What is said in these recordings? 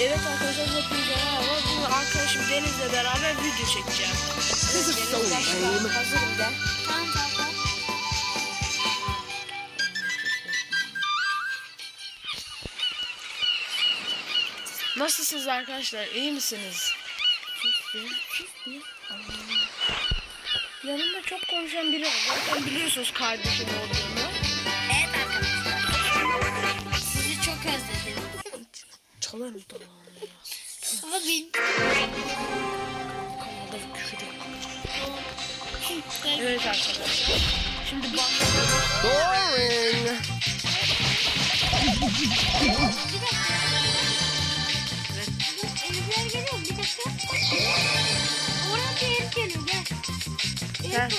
Evet arkadaşlar hepinize merhaba. Bugün arkadaşım Deniz'le beraber video çekeceğim. İs so lame. Hazırım da. Tamam tamam. Nasılsınız arkadaşlar? İyi misiniz? Yanımda çok konuşan biri var. Zaten biliyorsunuz kardeşim olduğunu. Çalarım dolanını ya. Abi. Kanalda küfür yok. Evet arkadaşlar. Şimdi başlayalım. Boring. Geliyor.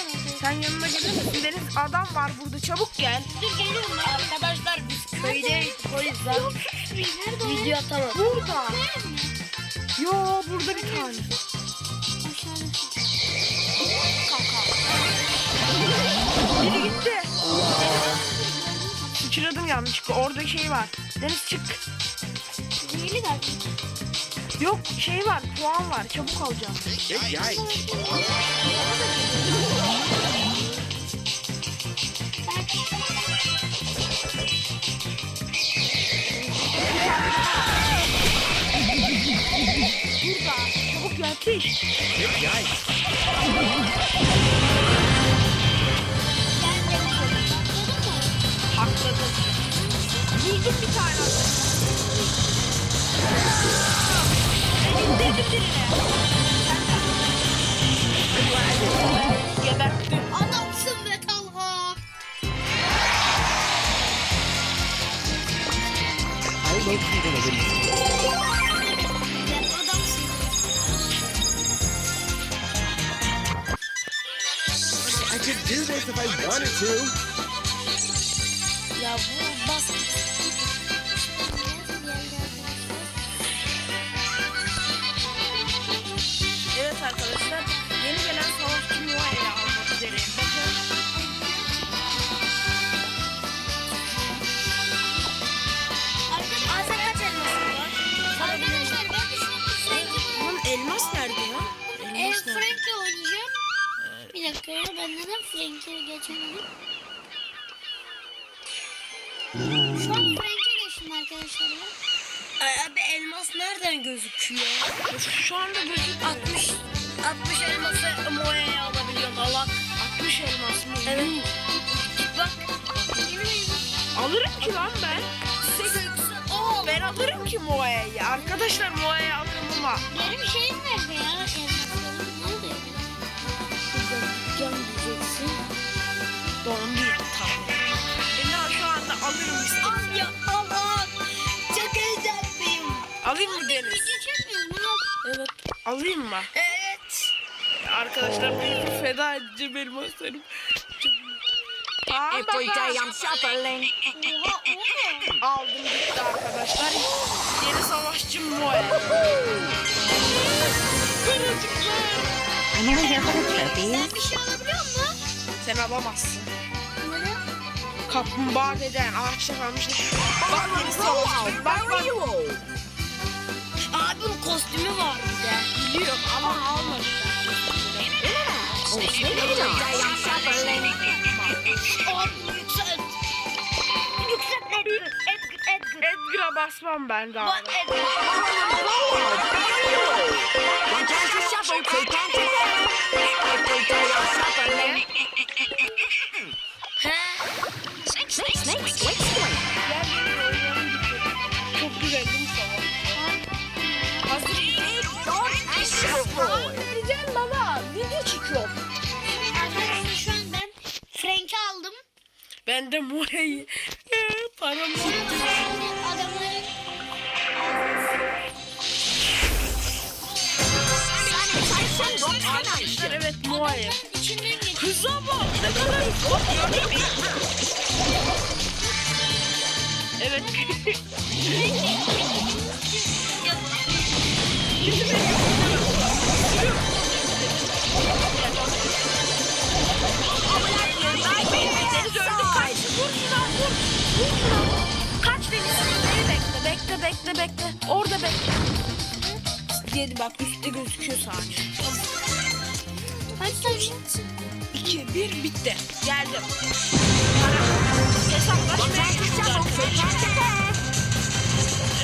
Sen yanıma gelir misin? Deniz adam var burada çabuk gel. Dur geliyorum ben. Arkadaşlar biz Yok sus bir. Nerede video atamadık. Burada. Yo burada bir tane. Biri gitti. Sıçradım yanlışlıkla. Orada şey var. Deniz çık. Zehirli galiba. Yok şey var. Puan var. Çabuk alacağım. Yikes. Burada. Here we go. I could do this if I wanted to. Ya bu Ya ben neden Frank'e geçemedim? Şu an Frank'e geçtim arkadaşlar ya. Ay abi elmas nereden gözüküyor? Şu anda gözük 60 60 elması Moya'ya alabiliyorum Allah. 60 elmas mı? Evet. Git bak. Alırım ki lan ben. Oo, Ben alırım ki Moa'yı. Arkadaşlar Moa'yı alırım ama. benim şeyim Alayım mı Deniz? Ha. Evet. Alayım mı? Evet. Arkadaşlar beni feda edeceğim elmaslarım. Tamam baba. shuffling. Oha oha. Aldım gitti arkadaşlar. Yeni savaşçı Moe. Kırıcıklar. Ben bir şey alabiliyor muyum? Sen alamazsın. Kaplumbağa deden ağaçta kalmıştı. Bak yeni savaşçı. Bak bak. Kostümü var bir de. Biliyorum ama almadım. Abi yükselt. Yükselt Edgar. Edgar. Edgar. Edgar'a basmam ben daha. Bak Edgar. He. Ben de Moe'yi. Param gitti. Arkadaşlar evet geçiyor. Kıza bak ne kadar? Evet. Kaç Deniz. Bekle bekle bekle bekle. Orada bekle. 7 bak üstte gözüküyor saniye. Kaç saniye? 2 1 bitti. Geldim. Hesaplaşmaya arkadaşlar.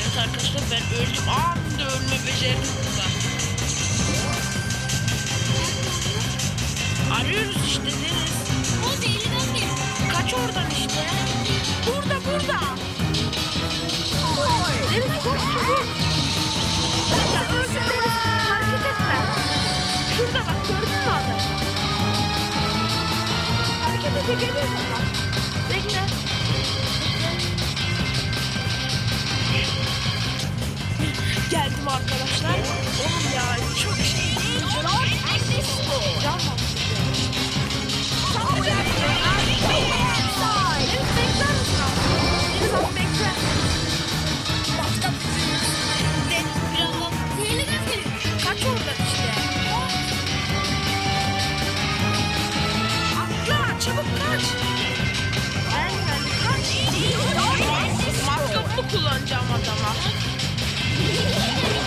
Evet arkadaşlar ben öldüm. Anında ölme becerdim burada. Arıyoruz işte Deniz. Bak. Bekle. Geldim arkadaşlar. Oğlum ya çok şey değil. Can var. Tam mı kullanacağım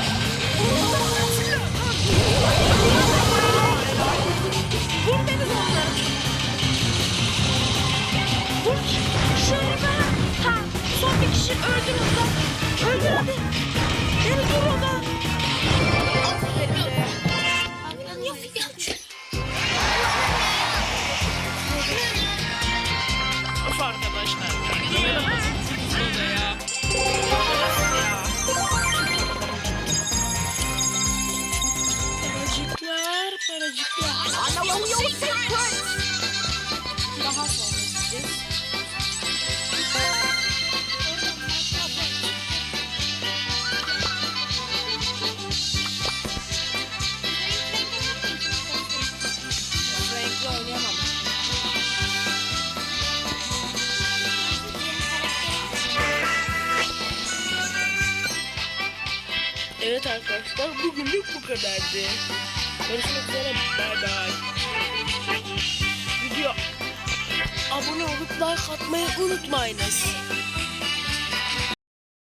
Daha gideceğiz. Renkli oynayamam. Evet arkadaşlar bugünlük bu kadardı. Görüşmek üzere. Bay bay. Video abone olup like atmayı unutmayınız.